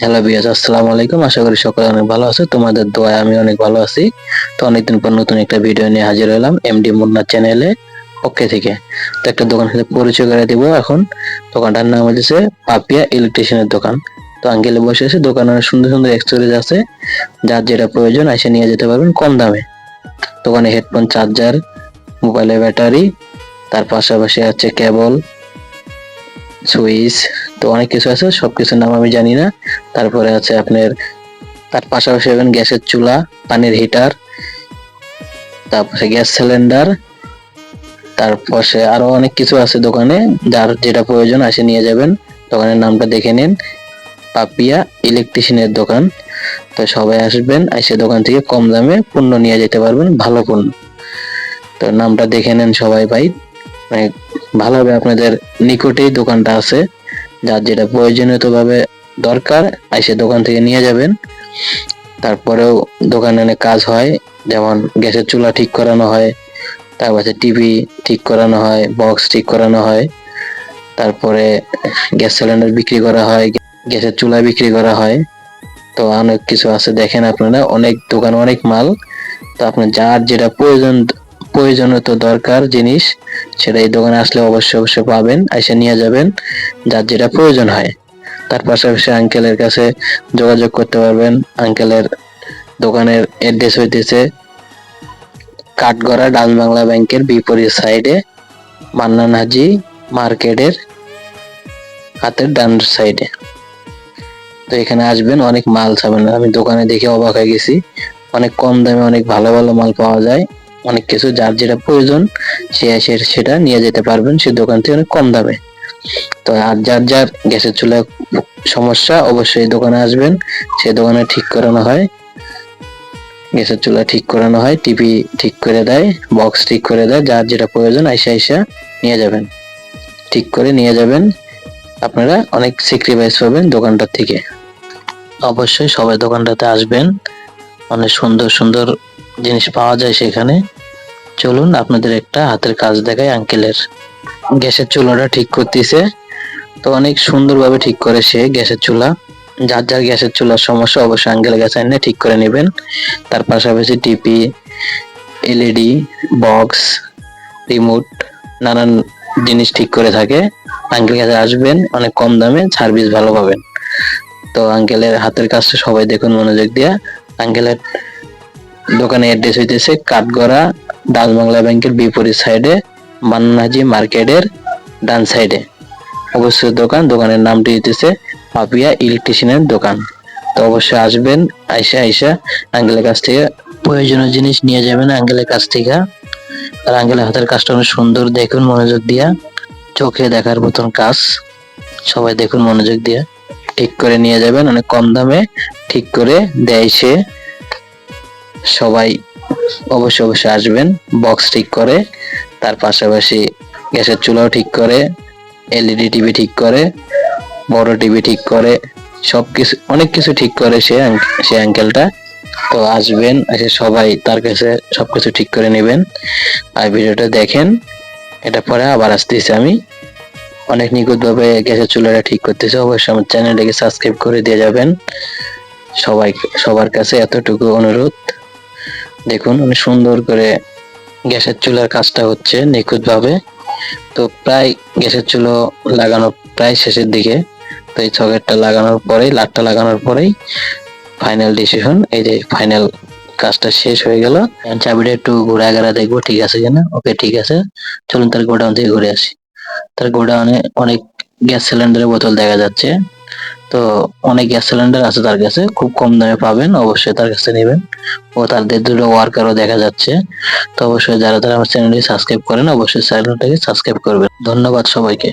Hello বিয়াস আসসালামু আলাইকুম। আশা করি সকলে অনেক ভালো আছে। তোমাদের দোয়ায় আমি অনেক ভালো আছি। তো অনেকদিন পর নতুন একটা ভিডিও নিয়ে হাজির হলাম এমডি মুন্না চ্যানেলে পক্ষে থেকে। তো একটা দোকান সাথে পরিচয় করে দিব এখন। দোকানটার নাম হচ্ছে পাপিয়া ইলেকট্রিশিয়ানের দোকান। তো আঙ্কেলে বসে আছে। দোকানে অনেক সুন্দর সুন্দর অ্যাক্সেসরিজ আছে। যার যেটা প্রয়োজন এসে নিয়ে যেতে পারবেন কম দামে। দোকানে হেডফোন চার্জার মোবাইলের ব্যাটারি তার পাশাপাশি আছে কেবল সুইচ তো অনেক কিছু আছে। সব কিছুর নাম আমি জানি না। তারপরে আছে আপনার, তার পাশাপাশি পাবেন গ্যাসের চুলা, পানির হিটার, তারপরে গ্যাস সিলিন্ডার, তারপরে আরও অনেক কিছু আছে দোকানে, যার যেটা প্রয়োজন আসে নিয়ে যাবেন। দোকানের নামটা দেখে নিন, পাপিয়া ইলেকট্রিশিয়ানের দোকান। তো সবাই আসবেন, এসে দোকান থেকে কম দামে পণ্য নিয়ে যেতে পারবেন, ভালো পণ্য। তো নামটা দেখে নেন সবাই ভাই। মানে ভালোভাবে আপনাদের নিকটেই দোকানটা আছে, যার যেটা প্রয়োজনীয়ভাবে দরকার এসে দোকান থেকে নিয়ে যাবেন। তারপরেও দোকানে অনেক কাজ হয়, যেমন গ্যাসের চুলা ঠিক করানো হয় তারপরে টিভি ঠিক করানো হয় বক্স ঠিক করানো হয়, তারপরে গ্যাস সিলিন্ডার বিক্রি করা হয়, গ্যাসের চুলা বিক্রি করা হয়। তো অনেক কিছু আছে, দেখেন আপনারা, অনেক দোকান, অনেক মাল। তো আপনার যার যেটা প্রয়োজন প্রয়োজনীয় দরকার জিনিস, সেটা এই দোকানে আসলে অবশ্যই অবশ্যই পাবেন এসে নিয়ে যাবেন, যার যেটা প্রয়োজন হয়। তার পাশাপাশি আঙ্কেলের কাছে যোগাযোগ করতে পারবেন। আঙ্কেলের দোকানের অ্যাড্রেস হইতেছে কাঠগড়া ডাল বাংলা ব্যাংকের বিপরীত সাইডে মান্নান হাজি মার্কেটের হাতের ডান সাইডে। তো এখানে আসবেন, অনেক মাল ছাবেন আমি দোকানে দেখে অবাক হয়ে গেছি। অনেক কম দামে অনেক ভালো ভালো মাল পাওয়া যায়। অনেক কিছু যার যেটা প্রয়োজন, সে সেটা নিয়ে যেতে পারবেন। সে দোকান থেকে অনেক কম দামে। তো আর যার যার গ্যাসের চুলা সমস্যা, অবশ্যই দোকানে আসবেন। সে দোকানে ঠিক করানো হয়। গ্যাসের চুলা ঠিক করানো হয়, টিভি ঠিক করে দেয়, বক্স ঠিক করে দেয়, যার যেটা প্রয়োজন আইসা আইসা নিয়ে যাবেন। ঠিক করে নিয়ে যাবেন। আপনারা অনেক স্যাক্রিফাইস পাবেন দোকানটার থেকে। অবশ্যই সবাই দোকানটাতে আসবেন। অনেক সুন্দর সুন্দর জিনিস পাওয়া যায় সেখানে। চলুন আপনাদের একটা হাতের কাজ দেখায় আঙ্কেলের। গ্যাসের চুলাটা ঠিক করতেছে। তো অনেক সুন্দরভাবে ঠিক করে সে গ্যাসের চুলা। যার যার গ্যাসের চুলার সমস্যা অবশ্যই আঙ্কেল গ্যাস এনে ঠিক করে নেবেন। তার পাশাপাশি টিপি এলইডি বক্স রিমোট নানান জিনিস ঠিক করে থাকে। আঙ্কেল কাছে আসবেন, অনেক কম দামে সার্ভিস ভালো পাবেন। তো আঙ্কেলের হাতের কাজটা সবাই দেখুন মনোযোগ দিয়া। আঙ্কেলের দোকানে অ্যাড্রেস হইতেছে কাঠগড়া ডাল বাংলা ব্যাংকের বিপরীত সাইডে মান্নাজি মার্কেটের ডান সাইডে অবশ্যই দোকান। দোকানের নামটি হইতেছে পাপিয়া ইলেকট্রিশিয়ানের দোকান। তো অবশ্যই আসবেন, আইসা আইসা আঙ্গেলের কাছ থেকে প্রয়োজনীয় জিনিস নিয়ে যাবেন আঙ্গেলের কাছ থেকে। আর আঙ্কেলের হাতের কাজটা অনেক সুন্দর, দেখুন মনোযোগ দিয়া। চোখে দেখার মতন কাজ। সবাই দেখুন মনোযোগ দিয়া। ঠিক করে নিয়ে যাবেন, অনেক কম দামে ঠিক করে দেয় সে। সবাই অবশ্যই অবশ্যই আসবেন বক্স ঠিক করে তার পাশাপাশি গ্যাসের চুলাও ঠিক করে, এলইডি টিভি ঠিক করে, বড় টিভি ঠিক করে, সবকিছু, অনেক কিছু ঠিক করে সে সে আঙ্কেলটা। তো আসবেন, এসে সবাই তার কাছে সবকিছু ঠিক করে নেবেন। আর ভিডিওটা দেখেন, এটা পরে আবার আসতেছি আমি। অনেক নিখুঁতভাবে গ্যাসের চুলাটা ঠিক করতেছে, অবশ্যই আমার চ্যানেলটাকে সাবস্ক্রাইব করে দিয়ে যাবেন। সবাই, সবার কাছে এতটুকু অনুরোধ। দেখুন উনি সুন্দর করে গ্যাসের চুলার কাজটা হচ্ছে নিখুঁতভাবে। তো প্রায় গ্যাসের চুলো লাগানো প্রায় শেষের দিকে। তো এই সকেটটা লাগানোর পরেই, লাটটা লাগানোর পরেই ফাইনাল ডিসিশন এই যে ফাইনাল কাজটা শেষ হয়ে গেল। চাবিটা একটু ঘুরে আগারা দেখব, ঠিক আছে কিনা? ওকে ঠিক আছে। চলুন তার গোডাউন থেকে ঘুরে আসি। তার গোডাউনে অনেক গ্যাস সিলিন্ডারের বোতল দেখা যাচ্ছে। তো অনেক গ্যাস সিলিন্ডার আছে তার কাছে, খুব কম দামে পাবেন, অবশ্যই তার কাছে নেবেন। ও তাদের দুটো ওয়ার্কারও দেখা যাচ্ছে। তো অবশ্যই যারা তারা আমার চ্যানেলটি সাবস্ক্রাইব করেন, অবশ্যই চ্যানেলটাকে সাবস্ক্রাইব করবেন। ধন্যবাদ সবাইকে।